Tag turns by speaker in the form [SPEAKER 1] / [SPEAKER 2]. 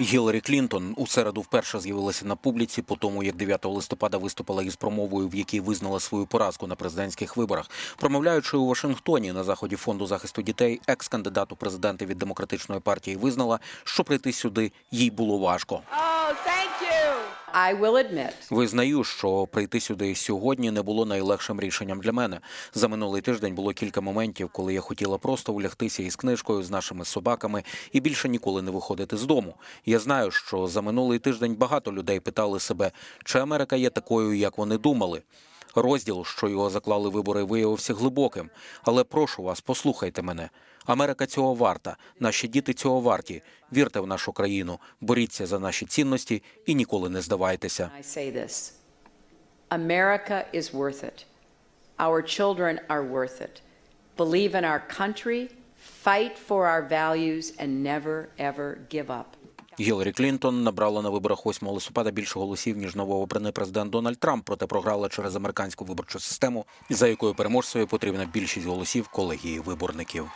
[SPEAKER 1] Гіларі Клінтон у середу вперше з'явилася на публіці по тому, як 9 листопада виступила із промовою, в якій визнала свою поразку на президентських виборах. Промовляючи у Вашингтоні на заході фонду захисту дітей, екс-кандидат у президенти від демократичної партії визнала, що прийти сюди їй було важко. Визнаю, що прийти сюди сьогодні не було найлегшим рішенням для мене. За минулий тиждень було кілька моментів, коли я хотіла просто улягтися із книжкою з нашими собаками і більше ніколи не виходити з дому. Я знаю, що за минулий тиждень багато людей питали себе, чи Америка є такою, як вони думали. Розділ, що його заклали вибори, виявився глибоким. Але прошу вас, послухайте мене. Америка цього варта. Наші діти цього варті. Вірте в нашу країну, боріться за наші цінності і ніколи не здавайтеся.
[SPEAKER 2] America is worth it. Our children are worth it. Believe in our country, fight for our values, and never, ever give up.
[SPEAKER 1] Гіларі Клінтон набрала на виборах 8 листопада більше голосів ніж новообраний президент Дональд Трамп, проте програла через американську виборчу систему, за якою переможцеві потрібна більшість голосів колегії виборників.